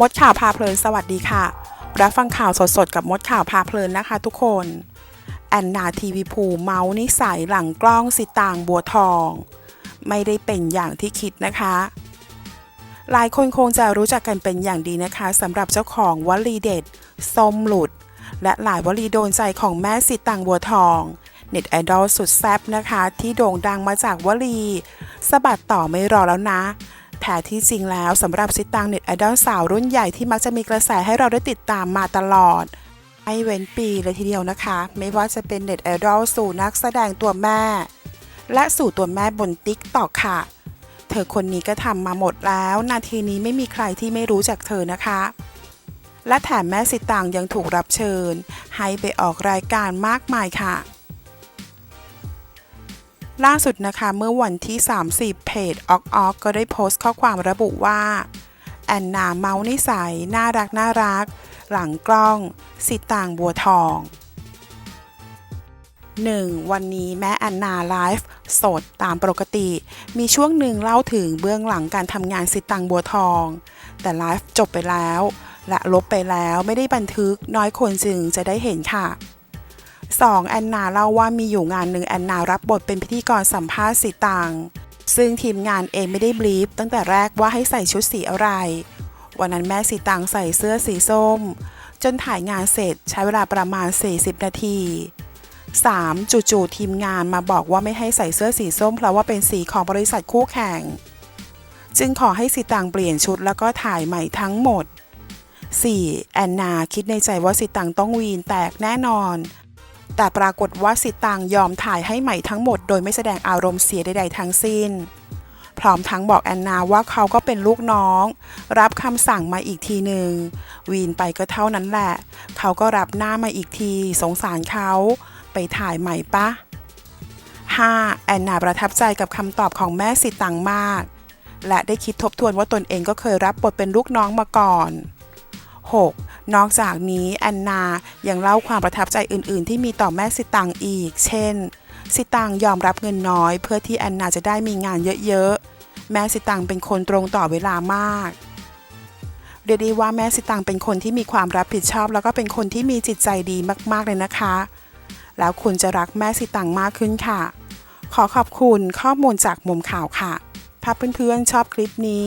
มดข่าวพาเพลินสวัสดีค่ะ รับฟังข่าวสดๆ กับมดข่าวพาเพลินนะคะทุกคน แอนนาทีวีภูเมาส์นิสัยหลังกล้องสิตางบัวทอง ไม่ได้เป็นอย่างที่คิดนะคะ หลายคนคงจะรู้จักกันเป็นอย่างดีนะคะสำหรับเจ้าของวลีเด็ดส้มหลุด และหลายวลีโดนใจของแม่สิตางบัวทองเน็ตไอดอลสุดแซ่บนะคะ ที่โด่งดังมาจากวลีสะบัดต่อไม่รอแล้วนะ แท้ที่จริงแล้วสำหรับสิตางเน็ตไอดอลสาวรุ่นใหญ่ที่มักจะมีกระแสให้เราได้ติดตามมาตลอดไม่เว้นปีเลยทีเดียวนะคะ ไม่ว่าจะเป็นเน็ตไอดอลสู่นักแสดงตัวแม่ และสู่ตัวแม่บนติ๊กตอกค่ะ เธอคนนี้ก็ทำมาหมดแล้ว นาทีนี้ไม่มีใครที่ไม่รู้จักเธอนะคะ และแถมแม่สิตางยังถูกรับเชิญ ให้ไปออกรายการมากมายค่ะ ล่าสุดนะคะเมื่อวันที่ 30 เพจออกออกก็ได้โพสต์ข้อความระบุว่า แอนนาเมาส์นิสัย น่ารักน่ารัก หลังกล้อง สิตางบัวทอง 1. วันนี้แม่แอนนาไลฟ์สดตามปกติ มีช่วงหนึ่งเล่าถึงเบื้องหลังการทำงานสิตังบัวทอง แต่ไลฟ์จบไปแล้ว และลบไปแล้วไม่ได้บันทึกน้อยคนจึงจะได้เห็นค่ะ 2. แอนนาเล่าว่ามีอยู่งานหนึ่งแอนนารับบทเป็นพิธีกรสัมภาษณ์สิตังซึ่งทีมงานเองไม่ได้บลีฟตั้งแต่แรกว่าให้ใส่ชุดสีอะไร วันนั้นแม่สีตังใส่เสื้อสีส้ม จนถ่ายงานเสร็จใช้เวลาประมาณ 40 นาที 3. จู่ๆทีมงานมาบอกว่าไม่ให้ใส่เสื้อสีส้มเพราะว่าเป็นสีของบริษัทคู่แข่ง จึงขอให้สิตังเปลี่ยนชุดแล้วก็ถ่ายใหม่ทั้งหมด 4. แอนนาคิดในใจว่าสิตังต้องวีนแตกแน่นอน แต่ปรากฏว่าสิตังยอมถ่ายให้ใหม่ทั้งหมดโดยไม่แสดงอารมณ์เสียใดๆทั้งสิ้น พร้อมทั้งบอกแอนนาว่าเขาก็เป็นลูกน้อง รับคำสั่งมาอีกทีหนึ่งวีนไปก็เท่านั้นแหละ เขาก็รับหน้ามาอีกที สงสารเขาไปถ่ายใหม่ปะ 5. แอนนาประทับใจกับคำตอบของแม่สิตังมาก และได้คิดทบทวนว่าตนเองก็เคยรับบทเป็นลูกน้องมาก่อน 6. นอกจากนี้แอนนายังเล่าความประทับใจอื่น ๆ ที่มีต่อแม่สิตังอีก เช่น สิตังยอมรับเงินน้อย เพื่อที่แอนนาจะได้มีงานเยอะ ๆ แม่สิตังเป็นคนตรงต่อเวลามากเรียกได้ว่าแม่สิตังเป็นคนที่มีความรับผิดชอบ แล้วก็เป็นคนที่มีจิตใจดีมากๆเลยนะคะ แล้วคุณจะรักแม่สิตังมากขึ้นค่ะ ขอขอบคุณข้อมูลจากมุมข่าวค่ะ ถ้าเพื่อนๆชอบคลิปนี้